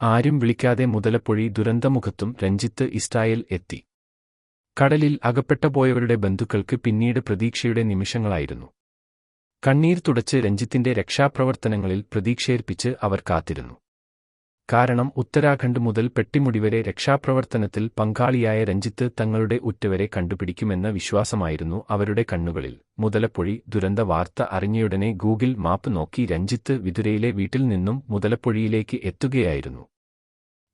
ആരും വിളിക്കാതെ മുതലപ്പൊഴി ദുരന്തമുഖത്തും രഞ്ജിത്ത് ഇസ്രായേൽ എത്തി. കടലിൽ അകപ്പെട്ട പോയവരുടെ ബന്ധുക്കൾക്ക് പിന്നീട് പ്രതീക്ഷയുടെ നിമിഷങ്ങളായിരുന്നു. കണ്ണീർ തുടച്ച് രഞ്ജിത്തിന്റെ രക്ഷാപ്രവർത്തനങ്ങളിൽ പ്രതീക്ഷയേർപ്പിച്ച് അവർ കാത്തിരുന്നു. കാരണം ഉത്തരാഖണ്ഡ് മുതൽ പെട്ടിമുടി വരെ രക്ഷാപ്രവർത്തനത്തിൽ പങ്കാളിയായ രഞ്ജിത്ത് തങ്ങളുടെ ഉറ്റവരെ കണ്ടുപിടിക്കുമെന്ന വിശ്വാസമായിരുന്നു അവരുടെ കണ്ണുകളിൽ. മുതലപ്പൊഴി ദുരന്ത വാർത്ത അറിഞ്ഞയുടനെ ഗൂഗിൾ മാപ്പ് നോക്കി രഞ്ജിത്ത് വിതുരയിലെ വീട്ടിൽ നിന്നും മുതലപ്പൊഴിയിലേക്ക് എത്തുകയായിരുന്നു.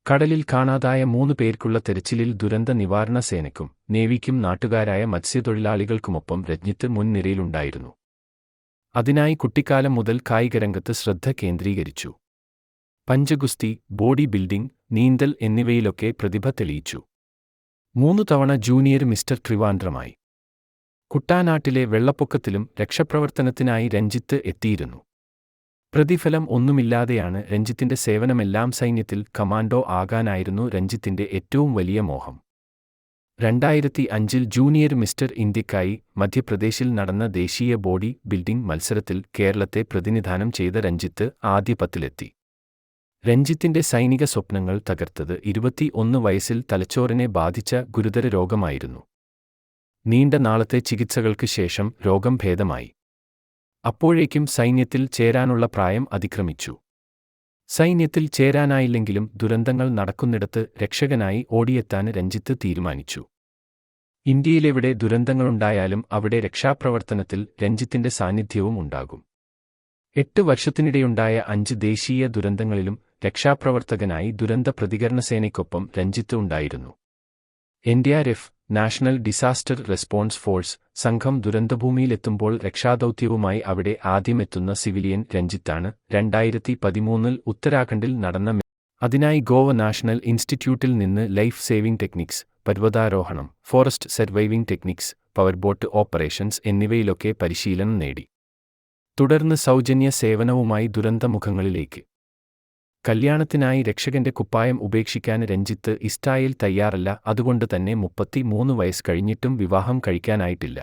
കടലിൽ കാണാതായ മൂന്ന് പേർക്കുള്ള തെരച്ചിലിൽ ദുരന്ത നിവാരണ സേനയ്ക്കും നേവിക്കും നാട്ടുകാരായ മത്സ്യത്തൊഴിലാളികൾക്കുമൊപ്പം രഞ്ജിത്ത് മുൻനിരയിലുണ്ടായിരുന്നു. അതിനായി കുട്ടിക്കാലം മുതൽ കായികരംഗത്ത് ശ്രദ്ധ കേന്ദ്രീകരിച്ചു. പഞ്ചഗുസ്തി ബോഡി ബിൽഡിംഗ് നീന്തൽ എന്നിവയിലൊക്കെ പ്രതിഭ തെളിയിച്ചു. മൂന്നു തവണ ജൂനിയർ മിസ്റ്റർ ട്രിവാൻഡ്രമായി. കുട്ടാനാട്ടിലെ വെള്ളപ്പൊക്കത്തിലും രക്ഷപ്രവർത്തനത്തിനായി രഞ്ജിത്ത് എത്തിയിരുന്നു. പ്രതിഫലം ഒന്നുമില്ലാതെയാണ് രഞ്ജിത്തിന്റെ സേവനമെല്ലാം സൈന്യത്തിൽ കമാൻഡോ ആകാനായിരുന്നു രഞ്ജിത്തിന്റെ ഏറ്റവും വലിയ മോഹം. രണ്ടായിരത്തി അഞ്ചിൽ ജൂനിയർ മിസ്റ്റർ ഇന്ത്യക്കായി മധ്യപ്രദേശിൽ നടന്ന ദേശീയ ബോഡി ബിൽഡിംഗ് മത്സരത്തിൽ കേരളത്തെ പ്രതിനിധാനം ചെയ്ത രഞ്ജിത്ത് ആദ്യ പത്തിലെത്തി. രഞ്ജിത്തിന്റെ സൈനിക സ്വപ്നങ്ങൾ തകർത്തത് ഇരുപത്തി ഒന്ന് വയസ്സിൽ തലച്ചോറിനെ ബാധിച്ച ഗുരുതര രോഗമായിരുന്നു. നീണ്ട നാളത്തെ ചികിത്സകൾക്ക് ശേഷം രോഗം ഭേദമായി. അപ്പോഴേക്കും സൈന്യത്തിൽ ചേരാനുള്ള പ്രായം അതിക്രമിച്ചു. സൈന്യത്തിൽ ചേരാനായില്ലെങ്കിലും ദുരന്തങ്ങൾ നടക്കുന്നിടത്ത് രക്ഷകനായി ഓടിയെത്താൻ രഞ്ജിത്ത് തീരുമാനിച്ചു. ഇന്ത്യയിലെവിടെ ദുരന്തങ്ങളുണ്ടായാലും അവിടെ രക്ഷാപ്രവർത്തനത്തിൽ രഞ്ജിത്തിന്റെ സാന്നിധ്യവും ഉണ്ടാകും. എട്ട് വർഷത്തിനിടെയുണ്ടായ അഞ്ച് ദേശീയ ദുരന്തങ്ങളിലും രക്ഷാപ്രവർത്തകനായി ദുരന്ത പ്രതികരണ സേനയ്ക്കൊപ്പം രഞ്ജിത്ത് ഉണ്ടായിരുന്നു. NDRF national disaster response force സംഘം ദുരന്തഭൂമിയിലെത്തുമ്പോൾ രക്ഷാദൌത്യവുമായി അവിടെ ആദ്യമെത്തുന്ന സിവിലിയൻ രഞ്ജിത്താണ് രണ്ടായിരത്തി പതിമൂന്നിൽ ഉത്തരാഖണ്ഡിൽ നടന്ന അതിനായി ഗോവ നാഷണൽ ഇൻസ്റ്റിറ്റ്യൂട്ടിൽ നിന്ന് life saving techniques പർവതാരോഹണം forest surviving techniques powerboat operations എന്നിവയിലൊക്കെ പരിശീലനം നേടി. തുടർന്ന് സൗജന്യ സേവനവുമായി ദുരന്തമുഖങ്ങളിലേക്ക്. കല്യാണത്തിനായി രക്ഷകന്റെ കുപ്പായം ഉപേക്ഷിക്കാൻ രഞ്ജിത്ത് ഇസ്റ്റായിൽ തയ്യാറല്ല അതുകൊണ്ട് തന്നെ മുപ്പത്തി മൂന്ന് വയസ്സ് കഴിഞ്ഞിട്ടും വിവാഹം കഴിക്കാനായിട്ടില്ല.